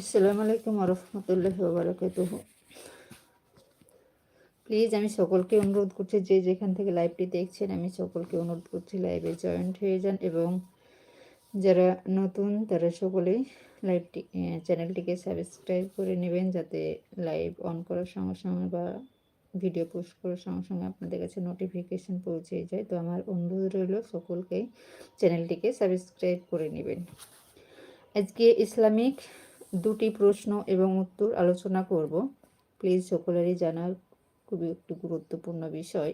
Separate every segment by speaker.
Speaker 1: আসসালামু আলাইকুম রহমতুল্লাহ বারাকাত প্লিজ আমি সকলকে অনুরোধ করছি, যে যেখান থেকে লাইভটি দেখছেন, আমি সকলকে অনুরোধ করছি লাইভে জয়েন্ট হয়ে যান এবং যারা নতুন, তারা সকলেই লাইভটি চ্যানেলটিকে সাবস্ক্রাইব করে নেবেন যাতে লাইভ অন করার সঙ্গে সঙ্গে বা ভিডিও পোস্ট করার সঙ্গে সঙ্গে আপনাদের কাছে নোটিফিকেশন পৌঁছে যায়। তো আমার অনুরোধ রইল, সকলকেই চ্যানেলটিকে সাবস্ক্রাইব করে নেবেন। আজকে ইসলামিক দুটি প্রশ্ন এবং উত্তর আলোচনা করব। প্লিজ সকলেরই জানার খুবই একটি গুরুত্বপূর্ণ বিষয়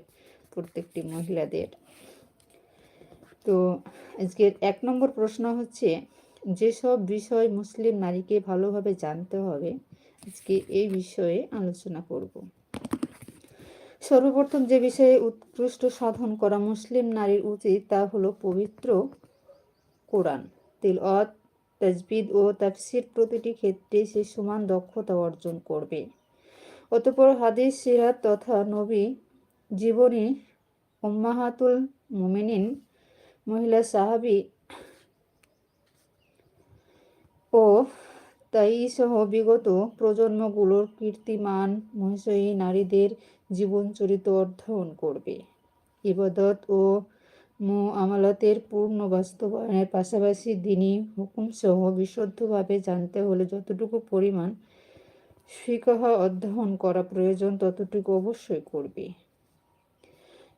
Speaker 1: প্রত্যেকটি মহিলাদের। তো আজকের এক নম্বর প্রশ্ন হচ্ছে, যেসব বিষয় মুসলিম নারীকে ভালোভাবে জানতে হবে, আজকে এই বিষয়ে আলোচনা করব। সর্বপ্রথম যে বিষয়ে উৎকৃষ্ট সাধন করা মুসলিম নারীর উচিত তা হলো পবিত্র কোরআন তিলঅত তাজবিদ ও তাফসির প্রতিটি ক্ষেত্রে সে সমান দক্ষতা অর্জন করবে। অতপর হাদিস, সিরাত তথা নবী জীবনী উম্মাহাতুল মুমিনিন, মহিলা সাহাবি ও তাই সহ বিগত প্রজন্মগুলোর কীর্তিমান মহিষী নারীদের জীবন চরিত্র অধ্যয়ন করবে। ইবাদত ও মু আমালতের পূর্ণ বাস্তবায়নের পাশাপাশি দিনই হুকুমসহ বিশুদ্ধভাবে জানতে হলে যতটুকু পরিমাণ ফিকহ অধ্যয়ন করা প্রয়োজন, ততটুকু অবশ্যই করবে।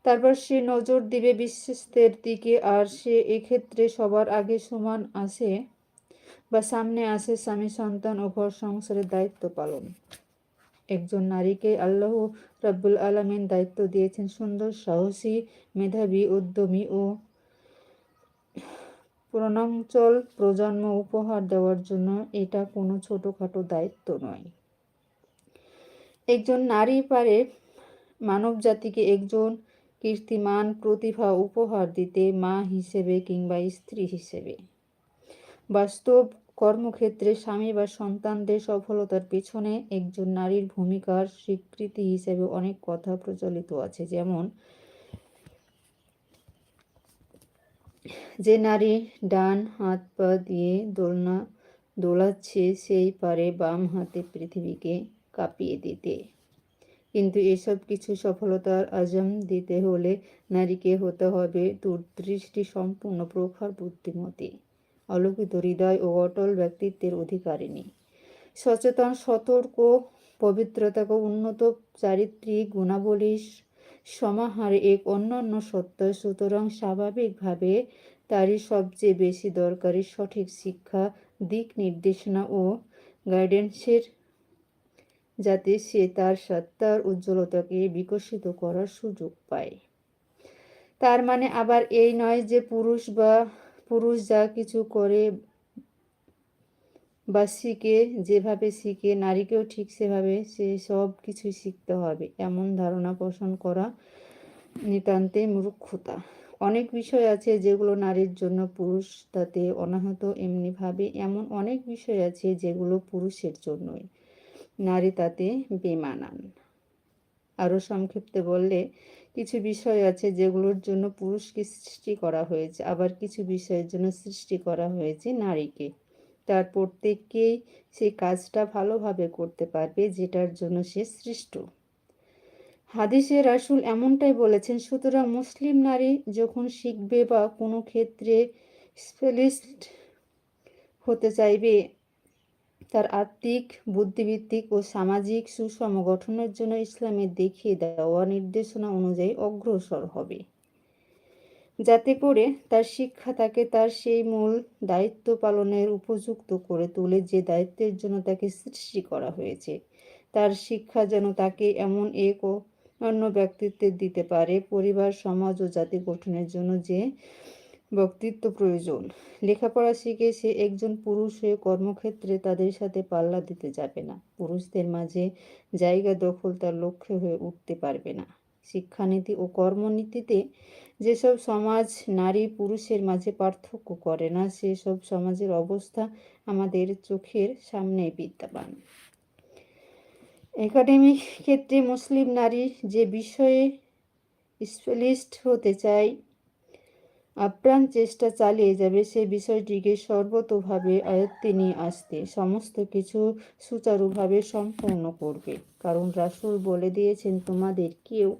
Speaker 1: তারপর সে নজর দিবে বিশ্বস্তের দিকে, আর সে এক্ষেত্রে সবার আগে সমান আসে বা সামনে আসে স্বামী, সন্তান ও ঘর সংসারের দায়িত্ব পালন। একজন নারীকে আল্লাহ রাব্বুল আলমিন দায়িত্ব দিয়েছেন সুন্দর, সাহসী, মেধাবী, উদ্যমী ও প্রণাঞ্চল প্রজন্ম উপহার দেওয়ার জন্য এটা কোনো ছোটোখাটো দায়িত্ব নয়। একজন নারী পারে মানব জাতিকে একজন কীর্তিমান প্রতিভা উপহার দিতে মা হিসেবে কিংবা স্ত্রী হিসেবে। বাস্তব কর্মক্ষেত্রে স্বামী বা সন্তানদের সফলতার পেছনে একজন নারীর ভূমিকার স্বীকৃতি হিসেবে অনেক কথা প্রচলিত আছে। যেমন, যে নারী ডান হাত পা দিয়ে দোলনা দোলাচ্ছে, সেই পারে বাম হাতে পৃথিবীকে কাঁপিয়ে দিতে। কিন্তু এসব কিছু সফলতার আজম দিতে হলে নারীকে হতে হবে দূরদৃষ্টি সম্পূর্ণ প্রখর বুদ্ধিমতী। আলোকিত হৃদয় ও অটল ব্যক্তিত্বের অধিকারিণী। সচেতন, সতর্ক পবিত্রতাকে উন্নত চারিত্রিক গুণাবলী সমাহারে এক অন্যান্য সত্য। সুতরাং স্বাভাবিকভাবে তারই সবচেয়ে বেশি দরকারি সঠিক শিক্ষা, দিক নির্দেশনা ও গাইডেন্সের যাতে সে তার সত্তার উজ্জ্বলতাকে বিকশিত করার সুযোগ পায়। তার মানে আবার এই নয় যে পুরুষ বা পুরুষ যা কিছু করে বা শিখে, যেভাবে শিখে, নারীকেও ঠিক সেভাবে সে সব কিছু শিখতে হবে, এমন ধারণা পোষণ করা নিতান্তে মূর্খতা। অনেক বিষয় আছে যেগুলো নারীর জন্য পুরুষ তাতে অনাহত এমনিভাবে, এমন অনেক বিষয় আছে যেগুলো পুরুষের জন্যই। নারী তাতে বেমানান। আরও সংক্ষিপ্তে বললে কিছু বিষয় আছে যেগুলোর জন্য পুরুষকে সৃষ্টি করা হয়েছে, আবার কিছু বিষয়ের জন্য সৃষ্টি করা হয়েছে নারীকে। তার প্রত্যেককেই সেই কাজটা ভালোভাবে করতে পারবে, যেটার জন্য সে সৃষ্ট। হাদিসে রাসুল এমনটাই বলেছেন, সুতরাং মুসলিম নারী যখন শিখবে বা কোনো ক্ষেত্রে স্পেলিস্ট হতে চাইবে তার আত্মিক বুদ্ধিভিত্তিক ও সামাজিক সুষম গঠনের জন্য ইসলামের দেখিয়ে দেওয়া নির্দেশনা অনুযায়ী অগ্রসর হবে। যাতে করে তার শিক্ষা তাকে তার সেই মূল দায়িত্ব পালনের উপযুক্ত করে তোলে যে দায়িত্বের জন্য তাকে সৃষ্টি করা হয়েছে। তার শিক্ষা যেন তাকে এমন এক অন্য ব্যক্তিত্বের দিতে পারে, পরিবার, সমাজ ও জাতি গঠনের জন্য যে বক্তৃত্ব প্রয়োজন। লেখাপড়া শিখে সে একজন পুরুষ হয়ে কর্মক্ষেত্রে তাদের সাথে পাল্লা দিতে যাবে না। পুরুষদের মাঝে জায়গা দখল তার লক্ষ্য হয়ে উঠতে পারবে না। শিক্ষানীতি ও কর্মনীতিতে যেসব সমাজ নারী পুরুষের মাঝে পার্থক্য করে না, সেসব সমাজের অবস্থা আমাদের চোখের সামনে বিদ্যমান। একাডেমিক ক্ষেত্রে মুসলিম নারী যে বিষয়ে স্পেশালিস্ট হতে চায় আপ্রাণ চেষ্টা চালিয়ে যাবে সে বিষয়টিকে সর্বতোভাবে আয়ত্তে নিয়ে আসতে। সমস্ত কিছু সুচারুভাবে সম্পূর্ণ করবে। কারণ রাসুল বলে দিয়েছেন, তোমাদের কেউ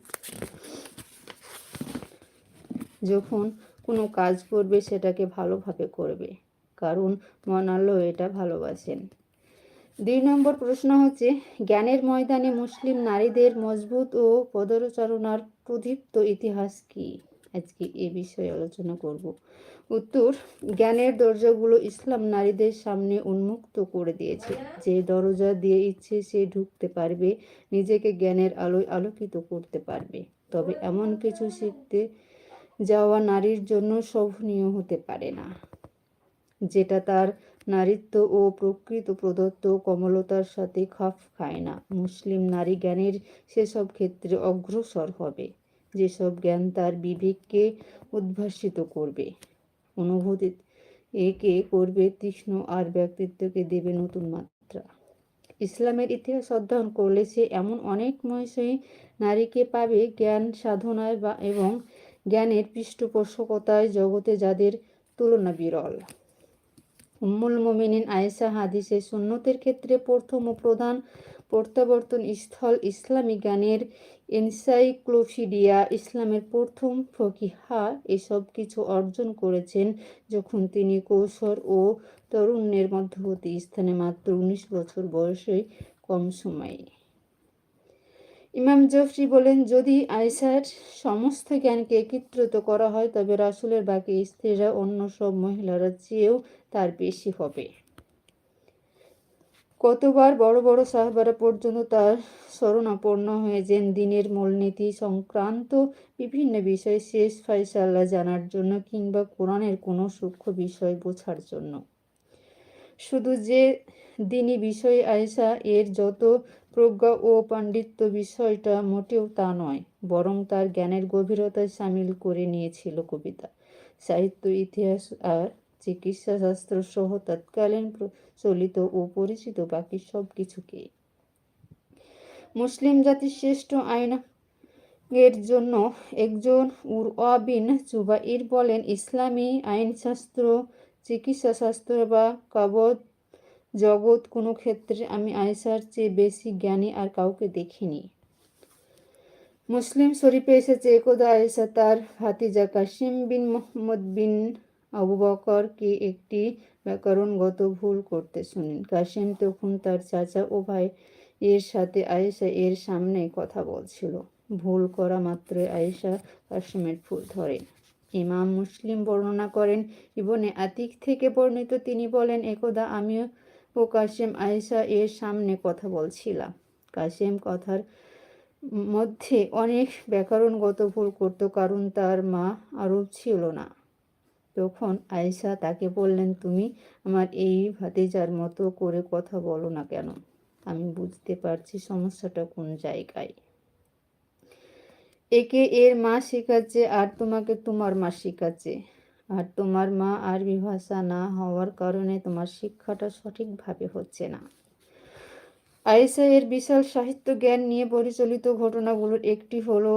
Speaker 1: যখন কোনো কাজ করবে, সেটাকে ভালোভাবে করবে। কারণ মন আল্লাহ এটা ভালোবাসেন। দুই নম্বর প্রশ্ন হচ্ছে, জ্ঞানের ময়দানে মুসলিম নারীদের মজবুত ও পদচারণার প্রদীপ্ত ইতিহাস কি? আজকে এ বিষয়ে আলোচনা করব। উত্তর, জ্ঞানের দরজাগুলো ইসলাম নারীদের সামনে উন্মুক্ত করে দিয়েছে। যে দরজা দিয়ে ইচ্ছে সে ঢুকতে পারবে, নিজেকে জ্ঞানের আলোয় আলোকিত করতে পারবে। তবে এমন কিছু শিখতে যাওয়া নারীর জন্য শোভনীয় হতে পারে না, যেটা তার নারীত্ব ও প্রকৃত প্রদত্ত কমলতার সাথে খাপ খায় না। মুসলিম নারী জ্ঞানের সেসব ক্ষেত্রে অগ্রসর হবে। যেসব জ্ঞান তার বিবেককে উদ্ভাসিত করবে। অনুভূতি একে করবে তীক্ষ্ণ আর ব্যক্তিত্বকে দেবে নতুন মাত্রা। ইসলামের ইতিহাস অধ্যয়ন করলে সে এমন অনেক মহিষী, নারীকে পাবে জ্ঞান সাধনায় বা এবং জ্ঞানের পৃষ্ঠপোষকতায় জগতে যাদের তুলনা বিরল। উম্মুল মোমিনিন আয়েশা হাদিসে সুন্নতের ক্ষেত্রে প্রথম ও প্রধান প্রত্যাবর্তন স্থল ইসলামী জ্ঞানের এনসাইক্লোপিডিয়া ইসলামের প্রথম ফকিহা এসব কিছু অর্জন করেছেন যখন তিনি কৌশল ও তরুণের মধ্যবর্তী স্থানে মাত্র উনিশ বছর বয়সে কম সময়ে। ইমাম জফরি বলেন, যদি আয়সার সমস্ত জ্ঞানকে একত্রিত করা হয়, তবে রাসুলের বাকি স্ত্রীরা অন্য সব মহিলারা চেয়েও তার বেশি হবে। কতবার বড় বড় সাহবারা পর্যন্ত তার শরণাপন্ন হয়েছেন? দিনের মূলনীতি সংক্রান্ত বিভিন্ন বিষয় শেষ ফয়সাল্লা জানার জন্য কিংবা কোরআনের কোনো সূক্ষ্ম বিষয় বোঝার জন্য। শুধু যে দিনী বিষয় আয়সা এর যত প্রজ্ঞা ও পাণ্ডিত্য বিষয়টা মোটেও তা নয়, বরং তার জ্ঞানের গভীরতায় সামিল করে নিয়েছিল কবিতা, সাহিত্য, ইতিহাস আর চিকিৎসা শাস্ত্র সহ তৎকালীন প্রচলিত ও পরিচিত বাকি সব কিছুকে মুসলিম জাতির শ্রেষ্ঠ আইন এর জন্য একজন উরওয়াবিন জুবাইর বলেন, ইসলামী আইনশাস্ত্র, চিকিৎসা শাস্ত্র বা কাবদ জগৎ কোনো ক্ষেত্রে আমি আয়সার চেয়ে বেশি জ্ঞানী আর কাউকে দেখিনি। মুসলিম শরীফে এসেছে একদা আয়েশা তার ভাতিজা কাসিম বিন মোহাম্মদ বিন আবু বকরকে একটি ব্যাকরণগত ভুল করতে শুনেন? কাসিম তখন তার চাচা ও ভাই এর সাথে আয়েশা এর সামনে কথা বলছিল। ভুল করা মাত্র আয়েশা কাসিমের ফুল ধরেন ইমাম মুসলিম বর্ণনা করেন, ইবনে আতিক থেকে বর্ণিত তিনি বলেন, একদা আমিও ও কাসিম আয়েশা এর সামনে কথা বলছিলাম। কাসিম কথার মধ্যে অনেক ব্যাকরণগত ভুল করত, কারণ তার মা আরব ছিল না। তখন আয়েশা তাকে বললেন, তুমি আমার এই ভাতিজার মতো করে কথা বলো না কেন? আমি বুঝতে পারছি সমস্যাটা কোন জায়গায়। একে এর মা শেখাচ্ছে আর তোমাকে তোমার মা শেখাচ্ছে। আর তোমার মা আরবি ভাষা না হওয়ার কারণে তোমার শিক্ষাটা সঠিকভাবে হচ্ছে না। আয়েশা এর বিশাল সাহিত্য জ্ঞান নিয়ে পরিচালিত ঘটনাগুলোর একটি হলো,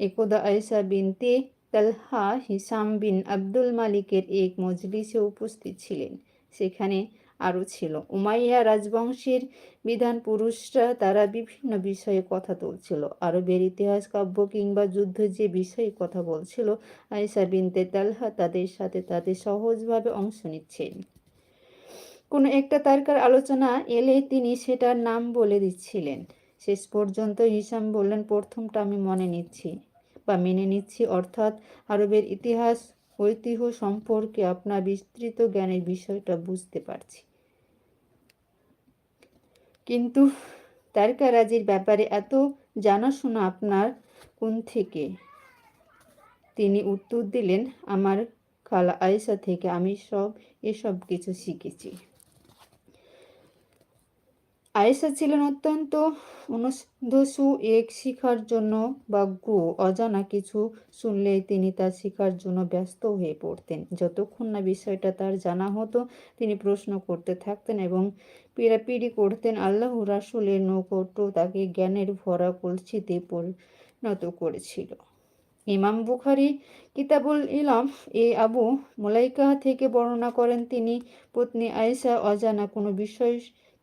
Speaker 1: একদা আয়েশা বিনতে তালহা হিসাম বিন আব্দুল মালিকের এক মজলিসে উপস্থিত ছিলেন। সেখানে আরও ছিল। উমাইয়া রাজবংশের বিধান পুরুষরা তারা বিভিন্ন বিষয়ে কথা তুলছিল। আরবের ইতিহাস, কাব্য কিংবা যুদ্ধ যে বিষয়ে কথা বলছিল, আয়েশা বিনতে তালহা তাদের সাথে তাদের সহজভাবে অংশ নিচ্ছেন। কোনো একটা তারকার আলোচনা এলে তিনি সেটার নাম বলে দিচ্ছিলেন। শেষ পর্যন্ত হিসাম বললেন, প্রথমটা আমি মনে নিচ্ছি। বা মেনে নিচ্ছি। অর্থাৎ আরবের ইতিহাস, ঐতিহ্য সম্পর্কে আপনার বিস্তৃত জ্ঞানের বিষয়টা বুঝতে পারছি। কিন্তু তারকারাজির ব্যাপারে এত জানাশোনা আপনার কোন থেকে? তিনি উত্তর দিলেন, আমার খালা আয়েশা থেকে আমি সব, এসব কিছু শিখেছি। আয়েশা ছিলেন অত্যন্ত অনুদস্যু এক শিখার জন্য বা গু, অজানা কিছু শুনলেই তিনি তা শিখার জন্য ব্যস্ত হয়ে পড়তেন। যতক্ষণ না বিষয়টা তার জানা হতো, তিনি প্রশ্ন করতে থাকতেন এবং পিড়াপিড়ি করতেন। আল্লাহ রাসুলের নৌকটো তাকে জ্ঞানের ভরা কলসিতে পরিণত করেছিল। ইমাম বুখারি, কিতাবুল ইলাম, এ আবু মোলাইকা থেকে বর্ণনা করেন, তিনি, পত্নী আয়েশা, অজানা কোনো বিষয়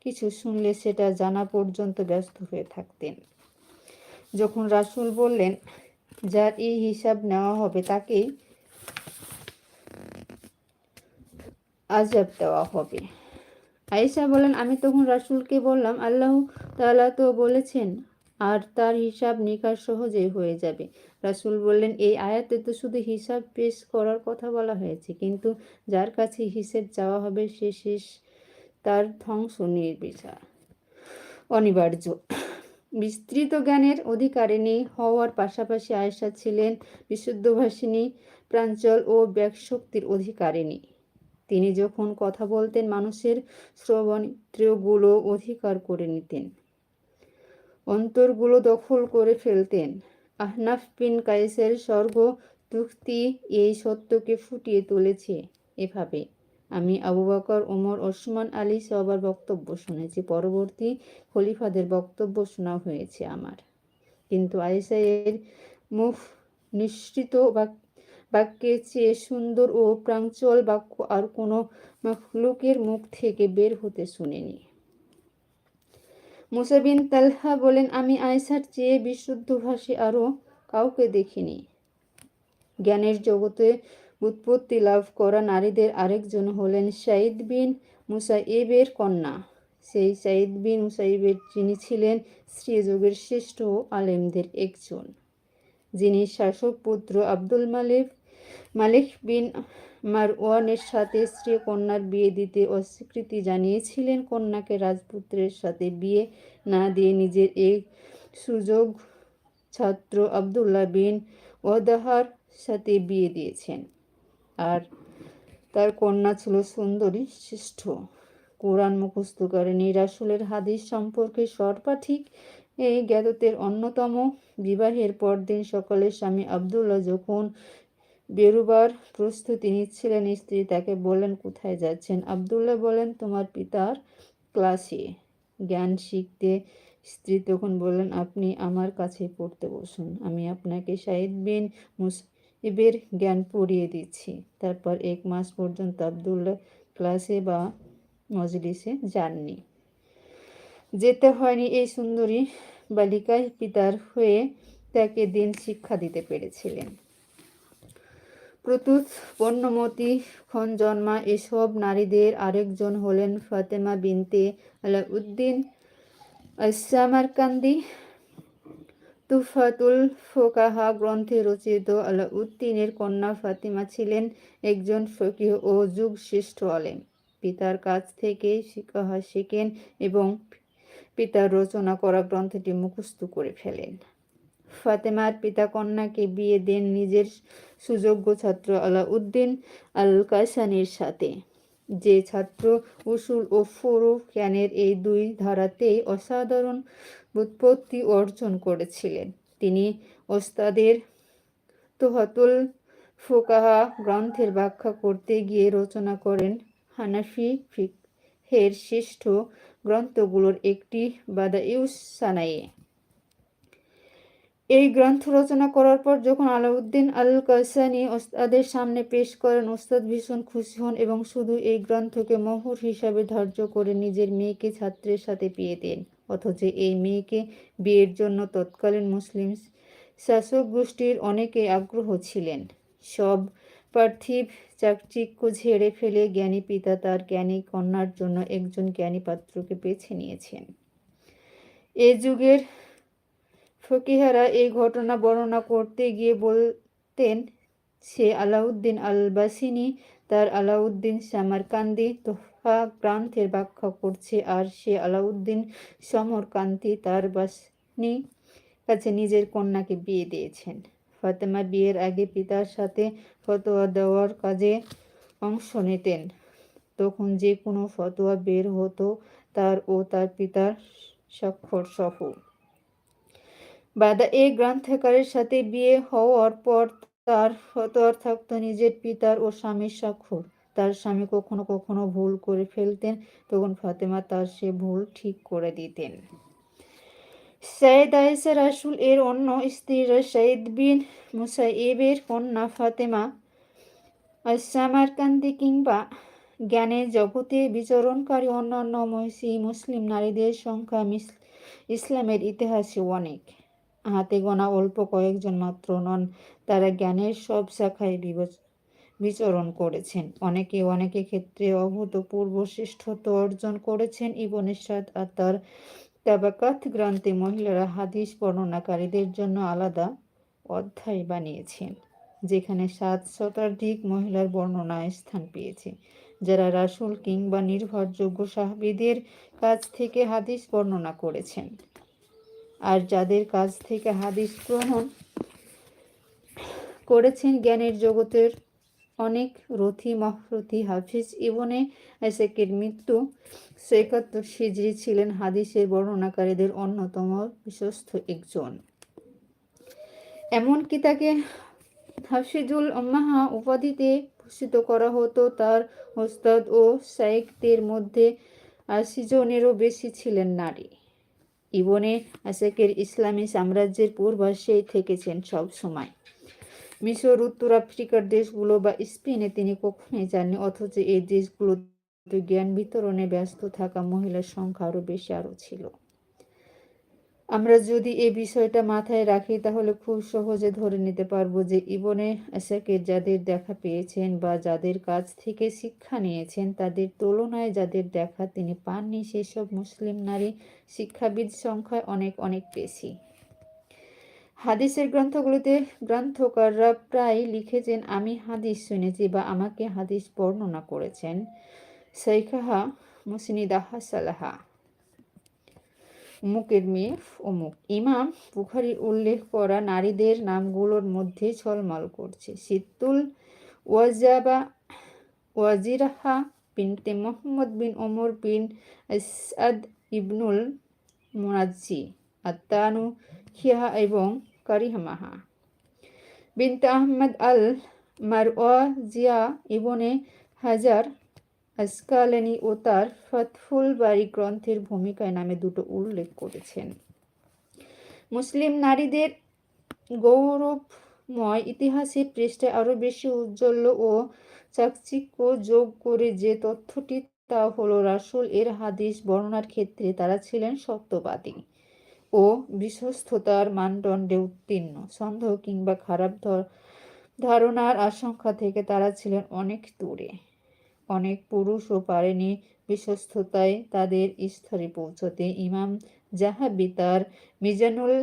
Speaker 1: কিছু শুনলে সেটা জানা পর্যন্ত ব্যস্ত হয়ে থাকতেন। যখন রাসূল বললেন, যার এই হিসাব নেওয়া হবে, তাকেই আজাব দেওয়া হবে। আয়েশা বলেন, আমি তখন রাসূলকে বললাম, আল্লাহ তাআলা তো বলেছেন, আর তার হিসাব নিকাশ সহজেই হয়ে যাবে। রাসূল বললেন, এই আয়াতে তো শুধু হিসাব পেশ করার কথা বলা হয়েছে, কিন্তু যার কাছে হিসেব যাওয়া হবে, সে শেষ তার ধ্বংস নির্বিচার। অনিবার্য। বিস্তৃত জ্ঞানের অধিকারিণী হওয়ার পাশাপাশি আয়েশা ছিলেন বিশুদ্ধভাষিনী, প্রাঞ্চল ও ব্যাকশক্তির অধিকারিণী। তিনি যখন কথা বলতেন, মানুষের শ্রবণেন্দ্রিয়গুলো অধিকার করে নিতেন। অন্তরগুলো দখল করে ফেলতেন। আহনাফ বিন কায়েসের স্বর্গ তুক্তি এই সত্যকে ফুটিয়ে তুলেছে এভাবে। আমি আবু বকর ওমর ওসমান, আলী সবার বক্তব্য শুনেছি। পরবর্তী খলিফাদের বক্তব্য শোনা হয়েছে আমার। কিন্তু আয়েশা এর মুখ বাক- বাক্যের চেয়ে সুন্দর ও প্রাঞ্চল বাক্য আর কোনো মখলুকের মুখ থেকে বের হতে শুনিনি। মুসাবিন তালহা বলেন, আমি আয়েশার চেয়ে বিশুদ্ধভাষী আরও কাউকে দেখিনি। জ্ঞানের জগতে উৎপত্তি লাভ করা নারীদের আরেকজন হলেন সাইদ বিন মুসাইবের কন্যা। সেই সাইদ বিন মুসাইবের যিনি ছিলেন শ্রীযুগের শ্রেষ্ঠ আলেমদের একজন। যিনি শাসক পুত্র আব্দুল মালিক মালিক বিন মারওয়ানের সাথে স্ত্রী কন্যার বিয়ে দিতে অস্বীকৃতি জানিয়েছিলেন। কন্যাকে রাজপুত্রের সাথে বিয়ে না দিয়ে নিজের এক সুযোগ ছাত্র আবদুল্লাহ বিন ওয়াদাহার সাথে বিয়ে দিয়েছেন। আর তার কন্যা ছিল সুন্দরী শ্রেষ্ঠ কোরআন মুখস্থ করেনি রাসুলের হাদিস সম্পর্কে সর্বাধিক এই জ্ঞাতদের অন্যতম বিবাহের পরদিন সকালে স্বামী আবদুল্লাহ যখন বেরুবার প্রস্তুতি নিচ্ছিলেন, স্ত্রী তাকে বলেন কোথায় যাচ্ছেন? আবদুল্লাহ বলেন তোমার পিতার ক্লাসে। জ্ঞান শিখতে স্ত্রী তখন বললেন, আপনি আমার কাছে পড়তে বসুন। আমি আপনাকে শাহিদ বিন মুসিবের জ্ঞান পড়িয়ে দিচ্ছি। তারপর এক মাস পর্যন্ত আবদুল্লাহ ক্লাসে বা মজলিসে যাননি। যেতে হয়নি এই সুন্দরী বালিকায় পিতার হয়ে তাকে দিন শিক্ষা দিতে পেরেছিলেন। প্রতুত পণ্যমতী খন জন্মা এসব নারীদের আরেকজন হলেন ফাতেমা বিনতে আলাউদ্দিন আসামারকান্দি তুফাতুল ফোকাহা গ্রন্থে রচিত আলাউদ্দিনের কন্যা ফাতিমা ছিলেন একজন ফকিহ ও যুগ শ্রেষ্ঠ আলেম। পিতার কাছ থেকে শিক্ষা শেখেন এবং পিতার রচনা করা গ্রন্থটি মুখস্থ করে ফেলেন। ফাতেমার পিতা কন্যাকে বিয়ে দেন নিজের সুযোগ্য ছাত্র আলাউদ্দিন আল কাসানির সাথে। যে ছাত্র উসুল ও ফুরু জ্ঞানের এই দুই ধারাতেই অসাধারণ উৎপত্তি অর্জন করেছিলেন। তিনি ওস্তাদের তোহাতুল ফোকাহা গ্রন্থের ব্যাখ্যা করতে গিয়ে রচনা করেন হানাফি ফিকহের শ্রেষ্ঠ গ্রন্থগুলোর একটি, বাদাইউস সানাইয়ে। এই গ্রন্থ রচনা করার পর যখন আলাউদ্দিন আল কাসানি ওস্তাদের সামনে পেশ করেন, ওস্তাদ ভীষণ খুশি হন এবং শুধু এই গ্রন্থকে মোহর হিসাবে ধার্য করে নিজের মেয়েকে ছাত্রের সাথে পেয়ে দেন। অথচ এই মেয়েকে বিয়ের জন্য তৎকালীন মুসলিম শাসক গোষ্ঠীর অনেকে আগ্রহ ছিলেন। সব পার্থিব চাকচিক্য ঝেড়ে ফেলে জ্ঞানী পিতা তার জ্ঞানী কন্যার জন্য একজন জ্ঞানী পাত্রকে বেছে নিয়েছেন। এ যুগের ফকিহারা এই ঘটনা বর্ণনা করতে গিয়ে বলতেন, সে আলাউদ্দিন আল বাসিনী তার আলাউদ্দিন সামারকান্দি তোফা গ্রন্থের ব্যাখ্যা করছে আর সে আলাউদ্দিন সমরকান্তি তার বাসনি কাছে নিজের কন্যাকে বিয়ে দিয়েছেন। ফাতেমা বিয়ের আগে পিতার সাথে ফতোয়া দেওয়ার কাজে অংশ নিতেন। তখন যে কোনো ফতোয়া বের হতো তার ও তার পিতার স্বাক্ষর সহ। বাদা এই গ্রন্থকারের সাথে বিয়ে হওয়ার পর তার ফতোয়ার থাকতো নিজের পিতার ও স্বামীর স্বাক্ষর। তার স্বামী কখনো কখনো ভুল করে ফেলতেন। তখন ফাতেমা তার সে ভুল ঠিক করে দিতেন। সৈয়দ আয়েসা রাসুল এর অন্য স্ত্রী সৈয়দ বিন মুসাইবের কন্যা ফাতেমা সামারকান্দি কিংবা জ্ঞানের জগতে বিচরণকারী অন্যান্য মহিষী মুসলিম নারীদের সংখ্যা ইসলামের ইতিহাসে অনেক। হাতে গোনা অল্প কয়েকজন মাত্র নন, তারা জ্ঞানের সব শাখায় বিচরণ করেছেন। অনেকে অনেকে ক্ষেত্রে অভূতপূর্ব শ্রেষ্ঠত্ব অর্জন করেছেন ইবনেসাদ আর তার তাবাকাত গ্রন্থে মহিলারা হাদিস বর্ণনাকারীদের জন্য আলাদা অধ্যায় বানিয়েছেন, যেখানে সাত শতাধিক মহিলার বর্ণনায় স্থান পেয়েছে। যারা রাসুল কিংবা নির্ভরযোগ্য সাহাবিদের কাছ থেকে হাদিস বর্ণনা করেছেন আর যাদের কাছ থেকে হাদিস গ্রহণ করেছেন জ্ঞানের জগতের অনেক রথি মহরথি হাফিজ ইবনে এসেকের মৃত্যু সেকাত্তর সিজরি ছিলেন। হাদিসের বর্ণনাকারীদের অন্যতম বিশ্বস্ত একজন। এমনকি তাকে হাফিজুল মাহা উপাধিতে ভূষিত করা হতো। তার ওস্তাদ ও সাইকদের মধ্যে আশি জনেরও বেশি ছিলেন নারী। ইবনে আশেকের ইসলামী সাম্রাজ্যের পূর্বাসেই থেকেছেন সব সময়। মিশর, উত্তর আফ্রিকার দেশগুলো বা স্পেনে তিনি কখনোই যাননি, অথচ এই দেশগুলোতে জ্ঞান বিতরণে ব্যস্ত থাকা মহিলার সংখ্যা আরও বেশি, আরও ছিল। আমরা যদি এই বিষয়টা মাথায় রাখি, তাহলে খুব সহজে ধরে নিতে পারব যে ইবনে আসাকের যাদের দেখা পেয়েছেন বা যাদের কাছ থেকে শিক্ষা নিয়েছেন, তাদের তুলনায় যাদের দেখা তিনি পাননি, সেসব মুসলিম নারী শিক্ষাবিদ সংখ্যায় অনেক অনেক বেশি। হাদিসের গ্রন্থগুলিতে গ্রন্থকাররা প্রায় লিখেছেন, আমি হাদিস শুনেছি বা আমাকে হাদিস বর্ণনা করেছেন। সৈখাহা মুসনিদাহা সালাহা মুকের মেয়ে অমুক। ইমাম বুখারি উল্লেখ করা নারীদের নামগুলোর মধ্যে ছলমল করছে। সিত্তুল ওয়াজাবা ওয়াজিরাহা বিনতে মোহাম্মদ বিন ওমর বিন ইবনুল মুনাজ্জি আত্মানু খিয়া এবং কারিহামাহা বিনতে আহমদ আল মারওয়া জিয়া ইবনে হাজার আসকালানি ও তার ফতফুল বাড়ি গ্রন্থের ভূমিকায় নামে দুটো উল্লেখ করেছেন। মুসলিম নারীদের গৌরবময় ইতিহাসের পৃষ্ঠে আরও বেশি উজ্জ্বল ও চাকচিক্য যোগ করে যে তথ্যটি তা হলো, রাসুল এর হাদিস বর্ণনার ক্ষেত্রে তারা ছিলেন সত্যবাদী। ও বিশ্বস্ততার মানদণ্ডে উত্তীর্ণ। সন্দেহ কিংবা খারাপ ধারণার আশঙ্কা থেকে তারা ছিলেন অনেক দূরে। অনেক পুরুষও পারেনি বিশ্বস্ততায় তাদের স্তরে পৌঁছতে। ইমাম জাহাবি তার মিজানুল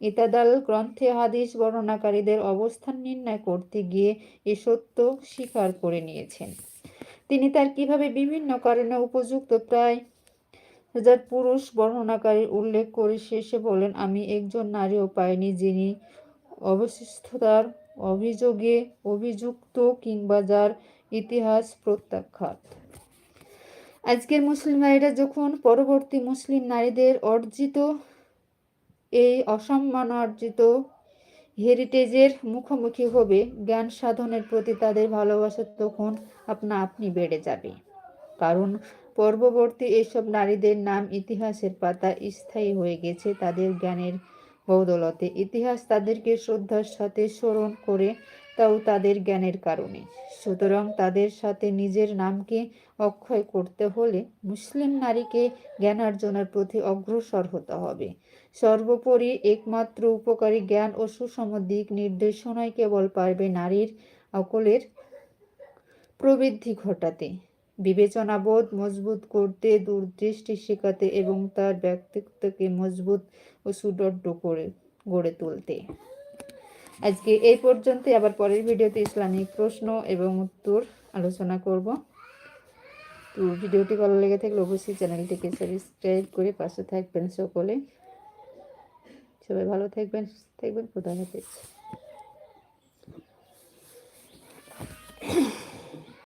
Speaker 1: ইতাদাল গ্রন্থে হাদিস বর্ণনাকারীদের অবস্থান নির্ণয় করতে গিয়ে এ সত্য স্বীকার করে নিয়েছেন। তিনি তার কীভাবে বিভিন্ন কারণে উপযুক্ত প্রায় হাজার পুরুষ বর্ণনাকারীর উল্লেখ করে শেষে বলেন, আমি একজন নারীও পাইনি যিনি অবশিষ্টতার অভিযোগে অভিযুক্ত কিংবা যার ইতিহাস প্রত্যাখ্যাত। আজকের মুসলিম নারীরা যখন পরবর্তী মুসলিম নারীদের অর্জিত এই অসম্মান অর্জিত হেরিটেজের মুখোমুখি হবে, জ্ঞান সাধনের প্রতি তাদের ভালোবাসা তখন আপনা আপনি বেড়ে যাবে। কারণ পূর্ববর্তী এসব নারীদের নাম ইতিহাসের পাতা স্থায়ী হয়ে গেছে তাদের জ্ঞানের বৌদলতে। ইতিহাস তাদেরকে শ্রদ্ধার সাথে স্মরণ করে তাও তাদের জ্ঞানের কারণে। সুতরাং তাদের সাথে নিজের নামকে অক্ষয় করতে হলে মুসলিম নারীকে জ্ঞানার্জনের প্রতি অগ্রসর হতে হবে। সর্বোপরি একমাত্র উপকারী জ্ঞান ও সুষম দিক নির্দেশনায় কেবল পারবে নারীর অকলের প্রবৃদ্ধি ঘটাতে। বিবেচনাবোধ মজবুত করতে, দূরদৃষ্টি শেখাতে এবং তার ব্যক্তিত্বকে মজবুত ও সুদৃঢ় করে, গড়ে তুলতে। আজকে এই পর্যন্তই। আবার পরের ভিডিওতে ইসলামিক প্রশ্ন এবং উত্তর আলোচনা করব। তো ভিডিওটি ভালো লেগে থাকলে অবশ্যই চ্যানেলটিকে সাবস্ক্রাইব করে পাশে থাকবেন সকলে। সবাই ভালো থাকবেন থাকবেন। প্রধান